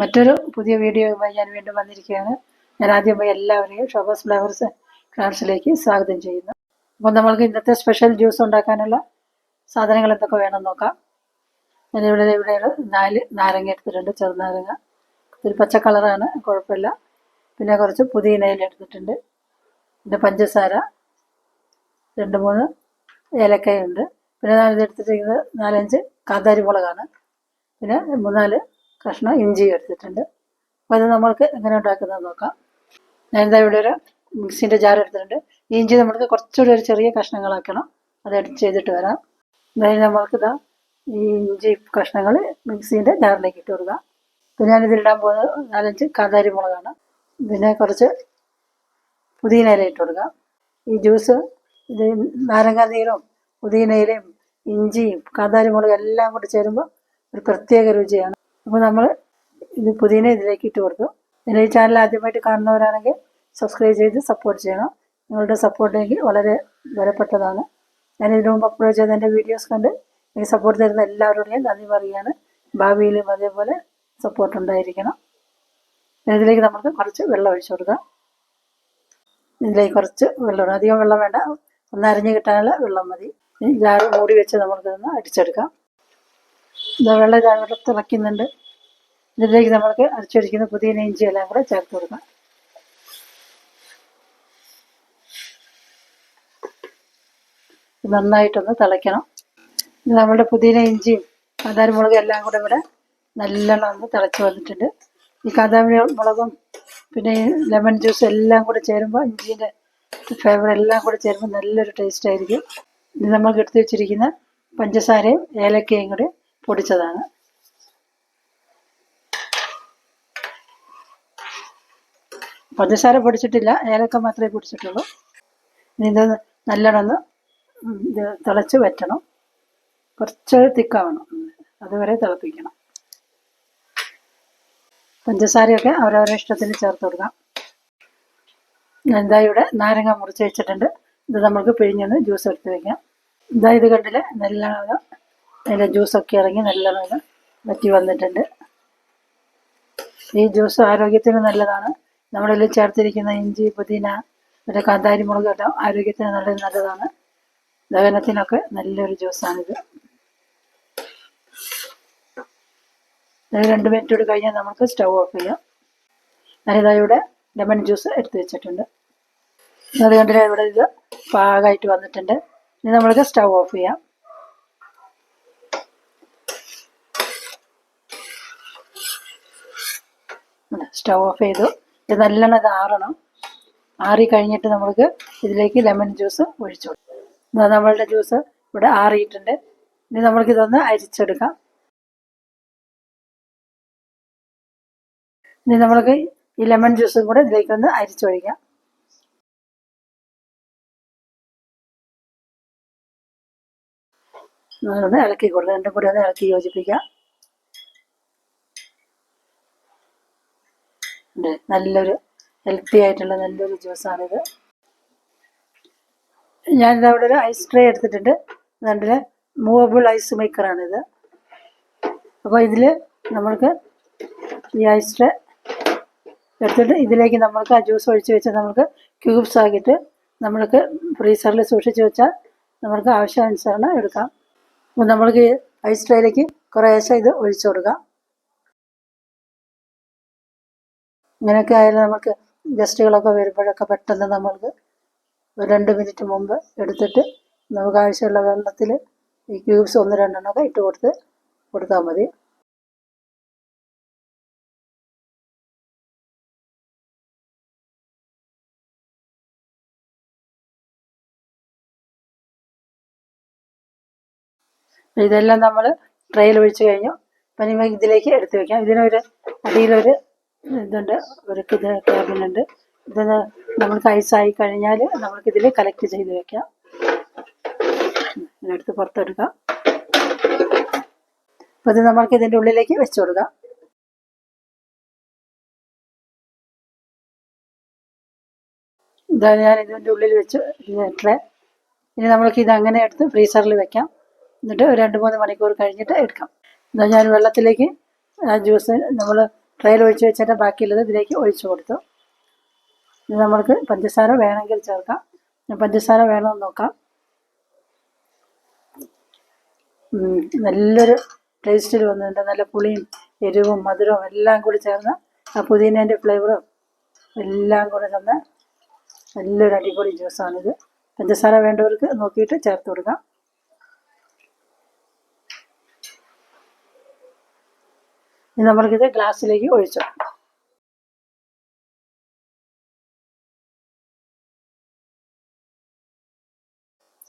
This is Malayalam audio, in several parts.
മറ്റൊരു പുതിയ വീഡിയോയുമായി ഞാൻ വീണ്ടും വന്നിരിക്കുകയാണ്. ഞാൻ ആദ്യമായി എല്ലാവരെയും ഷോബസ് ഫ്ലവേഴ്സ് ക്രാഫ്റ്റ്സിലേക്ക് സ്വാഗതം ചെയ്യുന്നു. അപ്പോൾ നമ്മൾക്ക് ഇന്നത്തെ സ്പെഷ്യൽ ജ്യൂസ് ഉണ്ടാക്കാനുള്ള സാധനങ്ങൾ എന്തൊക്കെ വേണം നോക്കാം. ഞാനിവിടെ ഇവിടെ നാല് നാരങ്ങ എടുത്തിട്ടുണ്ട് ചെറുനാരങ്ങ. ഒരു പച്ച കളറാണ് കുഴപ്പമില്ല. പിന്നെ കുറച്ച് പുതിയ എടുത്തിട്ടുണ്ട്. പിന്നെ പഞ്ചസാര രണ്ട് മൂന്ന് ഏലക്കയുണ്ട്. പിന്നെ ഞാൻ എടുത്തിട്ടിരിക്കുന്നത് നാലഞ്ച് കാന്താരി മുളകാണ് പിന്നെ മൂന്നാൽ കഷ്ണം ഇഞ്ചി എടുത്തിട്ടുണ്ട്. അപ്പോൾ അത് നമ്മൾക്ക് എങ്ങനെ ഉണ്ടാക്കുന്നത് നോക്കാം. ഞാനിതാ ഇവിടെ ഒരു മിക്സിന്റെ ജാർ എടുത്തിട്ടുണ്ട്. ഇഞ്ചി നമ്മൾക്ക് കുറച്ചുകൂടി ഒരു ചെറിയ കഷ്ണങ്ങളാക്കണം. അത് എടുത്ത് ചെയ്തിട്ട് വരാം. അതായത് നമ്മൾക്ക് ഇതാ ഈ ഇഞ്ചി കഷ്ണങ്ങൾ മിക്സീന്റെ ജാറിലേക്ക് ഇട്ട് കൊടുക്കാം. പിന്നെ ഞാനിതിലിടാൻ പോകുന്നത് നാലഞ്ച് കാന്താരി മുളകാണ്. പിന്നെ കുറച്ച് പുതിന ഇല ഇട്ട് കൊടുക്കാം. ഈ ജ്യൂസ് ഇത് നാരങ്ങാ നീരും പുതിനയിലയും ഇഞ്ചിയും കാന്താരി മുളകും എല്ലാം കൂടി ചേരുമ്പോൾ ഒരു പ്രത്യേക രുചിയാണ്. അപ്പോൾ നമ്മൾ ഇത് പുതിന ഇതിലേക്ക് ഇട്ട് കൊടുത്തു. പിന്നെ ഈ ചാനൽ ആദ്യമായിട്ട് കാണുന്നവരാണെങ്കിൽ സബ്സ്ക്രൈബ് ചെയ്ത് സപ്പോർട്ട് ചെയ്യണം. നിങ്ങളുടെ സപ്പോർട്ട് എനിക്ക് വളരെ വിലപ്പെട്ടതാണ് ഞാൻ ഇതിനു മുമ്പ് അപ്ലോഡ് ചെയ്ത എന്റെ വീഡിയോസ് കണ്ട് എനിക്ക് സപ്പോർട്ട് തരുന്ന എല്ലാവരോടും നന്ദി പറയുകയാണ്. ഭാവിയിലും അതേപോലെ സപ്പോർട്ട് ഉണ്ടായിരിക്കണം. ഇതിലേക്ക് നമുക്ക് കുറച്ച് വെള്ളം ഒഴിച്ചു കൊടുക്കാം. ഇതിലേക്ക് കുറച്ച് വെള്ളം അധികം വെള്ളം വേണ്ട. ഒന്ന് കിട്ടാനുള്ള വെള്ളം മതി. ജാറ് മൂടി വെച്ച് നമുക്കിതൊന്ന് അടിച്ചെടുക്കാം. വെള്ളം ഇതാ തിളയ്ക്കുന്നുണ്ട്. ഇതിലേക്ക് നമ്മൾക്ക് അരച്ചൊഴിക്കുന്ന പുതിയ ഇഞ്ചി എല്ലാം കൂടെ ചേർത്ത് കൊടുക്കാം. നന്നായിട്ടൊന്ന് തിളയ്ക്കണം. നമ്മുടെ പുതിന ഇഞ്ചിയും കാന്താരി മുളകും എല്ലാം കൂടെ ഇവിടെ നല്ലോണം ഒന്ന് തിളച്ച് വന്നിട്ടുണ്ട്. ഈ കാന്താരി മുളകും പിന്നെ ലെമൺ ജ്യൂസ് എല്ലാം കൂടെ ചേരുമ്പോൾ ഇഞ്ചിന്റെ ഫ്ലേവർ എല്ലാം കൂടെ ചേരുമ്പോൾ നല്ലൊരു ടേസ്റ്റ് ആയിരിക്കും. ഇത് നമ്മൾ എടുത്തു വെച്ചിരിക്കുന്ന പഞ്ചസാരയും ഏലക്കയും കൂടി പൊടിച്ചതാണ്. പഞ്ചസാര പൊടിച്ചിട്ടില്ല ഏലക്ക മാത്രമേ പൊടിച്ചിട്ടുള്ളൂ. ഇനി ഇത് നല്ലോണം ഇത് തിളച്ച് വറ്റണം. കുറച്ച് തിക്കാവണം. അതുവരെ തിളപ്പിക്കണം. പഞ്ചസാരയൊക്കെ അവരവരുടെ ഇഷ്ടത്തിന് ചേർത്ത് കൊടുക്കാം. എന്താ ഇവിടെ നാരങ്ങ മുറിച്ച് വെച്ചിട്ടുണ്ട്. ഇത് നമുക്ക് പിഴിഞ്ഞൊന്ന് ജ്യൂസ് എടുത്ത് വെക്കാം. ഇതാ ഇത് കണ്ടില്ലേ? നല്ലോണം അതിന്റെ ജ്യൂസൊക്കെ ഇറങ്ങി നല്ല നല്ല വറ്റി വന്നിട്ടുണ്ട്. ഈ ജ്യൂസ് ആരോഗ്യത്തിന് നല്ലതാണ്. നമ്മളിൽ ചേർത്തിരിക്കുന്ന ഇഞ്ചി പുതിന പിന്നെ കാന്താരി മുളക് എല്ലാം ആരോഗ്യത്തിന് നല്ല നല്ലതാണ്. ദഹനത്തിനൊക്കെ നല്ലൊരു ജ്യൂസാണിത്. രണ്ട് മിനിറ്റ് കൂടി കഴിഞ്ഞാൽ നമുക്ക് സ്റ്റൗ ഓഫ് ചെയ്യാം. ഇവിടെ ലെമൺ ജ്യൂസ് എടുത്തു വെച്ചിട്ടുണ്ട്. അതുകൊണ്ട് ഇവിടെ ഇത് പാകമായിട്ട് വന്നിട്ടുണ്ട്. ഇനി നമ്മൾക്ക് സ്റ്റൗ ഓഫ് ചെയ്യാം. സ്റ്റൗ ഓഫ് ചെയ്തു. ഇത് നല്ലോണം ഇത് ആറണം. ആറി കഴിഞ്ഞിട്ട് നമുക്ക് ഇതിലേക്ക് ലെമൺ ജ്യൂസ് ഒഴിച്ചു കൊടുക്കും. നമ്മളുടെ ജ്യൂസ് ഇവിടെ ആറിയിട്ടുണ്ട്. ഇനി നമ്മൾക്ക് ഇതൊന്ന് അരിച്ചെടുക്കാം. ഇനി നമ്മൾക്ക് ഈ ലെമൺ ജ്യൂസും കൂടെ ഇതിലേക്ക് ഒന്ന് അരിച്ചൊഴിക്കാം ഇളക്കി കൊടുക്കാം. രണ്ടും കൂടി ഒന്ന് ഇളക്കി യോജിപ്പിക്കാം. ഉണ്ട്. നല്ലൊരു ഹെൽത്തി ആയിട്ടുള്ള നല്ലൊരു ജ്യൂസാണിത് ഞാനിത് അവിടെ ഒരു ഐസ് ട്രേ എടുത്തിട്ടുണ്ട്. അതുകൊണ്ട് മൂവബിൾ ഐസ് മേക്കറാണിത് അപ്പോൾ ഇതിൽ നമ്മൾക്ക് ഈ ഐസ് ട്രേ എടുത്തിട്ട് ഇതിലേക്ക് നമ്മൾക്ക് ആ ജ്യൂസ് ഒഴിച്ച് വെച്ച് നമുക്ക് ക്യൂബ്സ് ആക്കിയിട്ട് നമ്മൾക്ക് ഫ്രീസറിൽ സൂക്ഷിച്ച് വെച്ചാൽ നമ്മൾക്ക് ആവശ്യാനുസരണം എടുക്കാം. അപ്പോൾ നമ്മൾക്ക് ഐസ് ട്രേയിലേക്ക് കുറേശ്ശെ ഇത് ഒഴിച്ചു കൊടുക്കാം. ഇങ്ങനെയൊക്കെ ആയാലും നമുക്ക് ഗസ്റ്റുകളൊക്കെ വരുമ്പോഴൊക്കെ പെട്ടെന്ന് നമ്മൾക്ക് ഒരു രണ്ട് മിനിറ്റ് മുമ്പ് എടുത്തിട്ട് നമുക്ക് ആവശ്യമുള്ള വെള്ളത്തിൽ ഈ ക്യൂബ്സ് ഒന്ന് രണ്ടെണ്ണമൊക്കെ ഇട്ട് കൊടുത്ത് കൊടുത്താൽ മതി. ഇതെല്ലാം നമ്മൾ ട്രെയിൽ ഒഴിച്ചു കഴിഞ്ഞു. അപ്പം ഇതിലേക്ക് എടുത്ത് വയ്ക്കാം ഇതിനൊരു അടിയിലൊരു ഇതുണ്ട്. ഇത് ക്യാബിനുണ്ട് ഇത് നമ്മൾ ഐസായി കഴിഞ്ഞാൽ നമ്മൾക്കിതിൽ കളക്ട് ചെയ്ത് വെക്കാം. ഇതിനെടുത്ത് പുറത്തെടുക്കാം. അപ്പോൾ ഇത് നമ്മൾക്ക് ഇതിന്റെ ഉള്ളിലേക്ക് വെച്ചു കൊടുക്കാം. ഇതാണ് ഞാൻ ഇതിന്റെ ഉള്ളിൽ വെച്ച് ട്രേ ഇനി നമ്മൾക്ക് ഇത് അങ്ങനെ എടുത്ത് ഫ്രീസറിൽ വെക്കാം. എന്നിട്ട് രണ്ട് മൂന്ന് മണിക്കൂർ കഴിഞ്ഞിട്ട് എടുക്കാം. എന്നാൽ ഞാൻ വെള്ളത്തിലേക്ക് ആ ജ്യൂസ് നമ്മൾ ട്രെയിൽ ഒഴിച്ച് വെച്ചിട്ട് ബാക്കിയുള്ളത് ഇതിലേക്ക് ഒഴിച്ചു കൊടുത്തു. ഇത് നമ്മൾക്ക് പഞ്ചസാര വേണമെങ്കിൽ ചേർക്കാം. പഞ്ചസാര വേണമെന്ന് നോക്കാം. നല്ലൊരു ടേസ്റ്റിൽ വന്നിട്ടുണ്ട്. നല്ല പുളിയും എരിവും മധുരവും എല്ലാം കൂടി ചേർന്ന് ആ പുതിനേന്റെ ഫ്ലേവറും എല്ലാം കൂടെ ചേർന്ന് നല്ലൊരു അടിപൊളി ജ്യൂസാണിത് പഞ്ചസാര വേണ്ടവർക്ക് നോക്കിയിട്ട് ചേർത്ത് കൊടുക്കാം. നമ്മൾക്കിത് ഗ്ലാസ്സിലേക്ക് ഒഴിച്ചു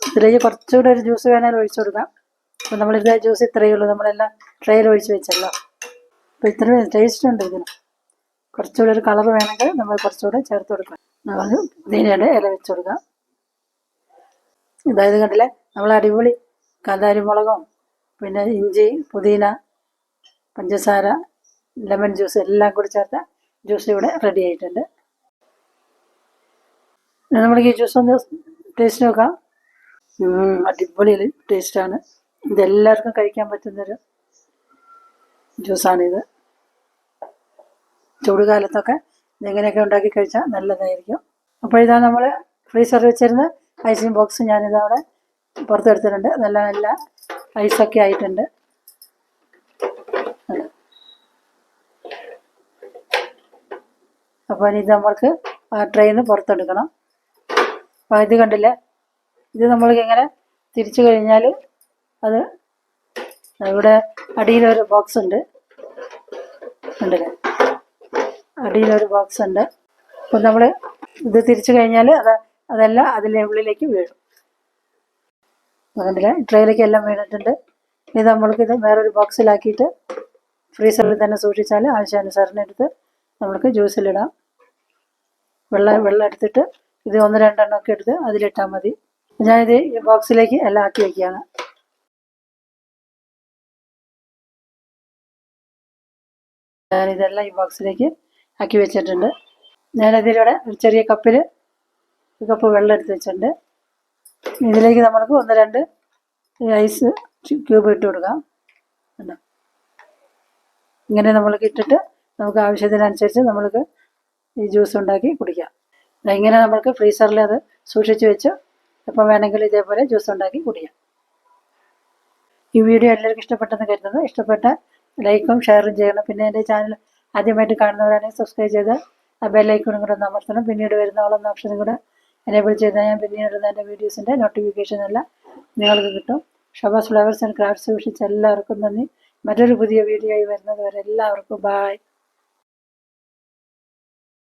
ഇതിലേക്ക് കുറച്ചുകൂടെ ഒരു ജ്യൂസ് വേണമെങ്കിൽ ഒഴിച്ചു കൊടുക്കാം. അപ്പം നമ്മളിത് ജ്യൂസ് ഇത്രയേ ഉള്ളൂ. നമ്മളെല്ലാം ട്രെയിൽ ഒഴിച്ച് വെച്ചല്ലോ. അപ്പോൾ ഇത്രയും ടേസ്റ്റ് ഉണ്ട് ഇതിന്. കുറച്ചുകൂടെ ഒരു കളർ വേണമെങ്കിൽ നമ്മൾ കുറച്ചുകൂടെ ചേർത്ത് കൊടുക്കാം. നമുക്ക് പുതിനയുടെ ഇല വെച്ച് കൊടുക്കാം. ഇതായത് കണ്ടില്ലേ? നമ്മൾ അടിപൊളി കാന്താരിമുളകും പിന്നെ ഇഞ്ചി പുതിന പഞ്ചസാര ലെമൺ ജ്യൂസ് എല്ലാം കൂടി ചേർത്ത ജ്യൂസ് ഇവിടെ റെഡി ആയിട്ടുണ്ട്. ഇനി നമുക്ക് ഈ ജ്യൂസ് ഒന്ന് ടേസ്റ്റ് നോക്കാം. അടിപൊളി ടേസ്റ്റാണ് ഇതെല്ലാവർക്കും കഴിക്കാൻ പറ്റുന്നൊരു ജ്യൂസാണിത് ചൂടുകാലത്തൊക്കെ ഇതെങ്ങനെയൊക്കെ ഉണ്ടാക്കി കഴിച്ചാൽ നല്ലതായിരിക്കും. അപ്പോൾ ഇതാ നമ്മൾ ഫ്രീസറിൽ വെച്ചിരുന്ന ഐസിങ് ബോക്സ് ഞാനിതവിടെ പുറത്തെടുത്തിട്ടുണ്ട്. നല്ല നല്ല ഐസൊക്കെ ആയിട്ടുണ്ട്. അപ്പോൾ ഇനി ഇത് നമ്മൾക്ക് ആ ട്രെയിൽ നിന്ന് പുറത്തെടുക്കണം. അപ്പോൾ ഇത് കണ്ടില്ലേ? ഇത് നമ്മൾക്ക് ഇങ്ങനെ തിരിച്ചു കഴിഞ്ഞാൽ അത് ഇവിടെ അടിയിലൊരു ബോക്സ് ഉണ്ട്. ഉണ്ടല്ലേ അടിയിലൊരു ബോക്സ് ഉണ്ട്. അപ്പം നമ്മൾ ഇത് തിരിച്ചു കഴിഞ്ഞാൽ അത് അതെല്ലാം അതിന്റെ ഉള്ളിലേക്ക് വീഴും. അതുകൊണ്ടില്ല ട്രെയിലേക്ക് എല്ലാം വീണിട്ടുണ്ട്. ഇത് നമ്മൾക്ക് ഇത് വേറൊരു ബോക്സിലാക്കിയിട്ട് ഫ്രീസറിൽ തന്നെ സൂക്ഷിച്ചാൽ ആവശ്യാനുസരണം എടുത്ത് നമ്മൾക്ക് ജ്യൂസിലിടാം വെള്ളം വെള്ളം എടുത്തിട്ട് ഇത് ഒന്ന് രണ്ടെണ്ണം ഒക്കെ എടുത്ത് അതിലിട്ടാൽ മതി. ഞാനിത് ഈ ബോക്സിലേക്ക് എല്ലാം ആക്കി വെക്കുകയാണ്. ഞാനിതെല്ലാം ഈ ബോക്സിലേക്ക് ആക്കി വെച്ചിട്ടുണ്ട്. ഞാനതിലൂടെ ഒരു ചെറിയ കപ്പിൽ ഒരു കപ്പ് വെള്ളം എടുത്ത് വെച്ചിട്ടുണ്ട്. ഇതിലേക്ക് നമ്മൾക്ക് ഒന്ന് രണ്ട് ഐസ് ക്യൂബ് ഇട്ട് കൊടുക്കാം? ഇങ്ങനെ നമ്മൾക്ക് ഇട്ടിട്ട് നമുക്ക് ആവശ്യത്തിനനുസരിച്ച് നമ്മൾക്ക് ഈ ജ്യൂസ് ഉണ്ടാക്കി കുടിക്കാം. ഇങ്ങനെ നമ്മൾക്ക് ഫ്രീസറിൽ അത് സൂക്ഷിച്ച് വെച്ച് എപ്പോൾ വേണമെങ്കിൽ ഇതേപോലെ ജ്യൂസ് ഉണ്ടാക്കി കുടിക്കാം. ഈ വീഡിയോ എല്ലാവർക്കും ഇഷ്ടപ്പെട്ടെന്ന് കരുതുന്നത് ഇഷ്ടപ്പെട്ട ലൈക്കും ഷെയറും ചെയ്യണം. പിന്നെ എന്റെ ചാനൽ ആദ്യമായിട്ട് കാണുന്നവരാണെങ്കിൽ സബ്സ്ക്രൈബ് ചെയ്ത് ആ ബെല്ലൈക്കണും കൂടെ ഒന്ന് അമർത്തണം. പിന്നീട് വരുന്ന ഓളം ഓപ്ഷനും കൂടെ എനേബിൾ ചെയ്താൽ ഞാൻ പിന്നീട് വരുന്ന എന്റെ വീഡിയോസിന്റെ നോട്ടിഫിക്കേഷൻ എല്ലാം നിങ്ങൾക്ക് കിട്ടും. ഷബാസ് ഫ്ലവേഴ്സ് ആൻഡ് ക്രാഫ്റ്റ്സ് സൂക്ഷിച്ച് എല്ലാവർക്കും നന്ദി. മറ്റൊരു പുതിയ വീഡിയോ ആയി വരുന്നത് വരെ എല്ലാവർക്കും ബായ്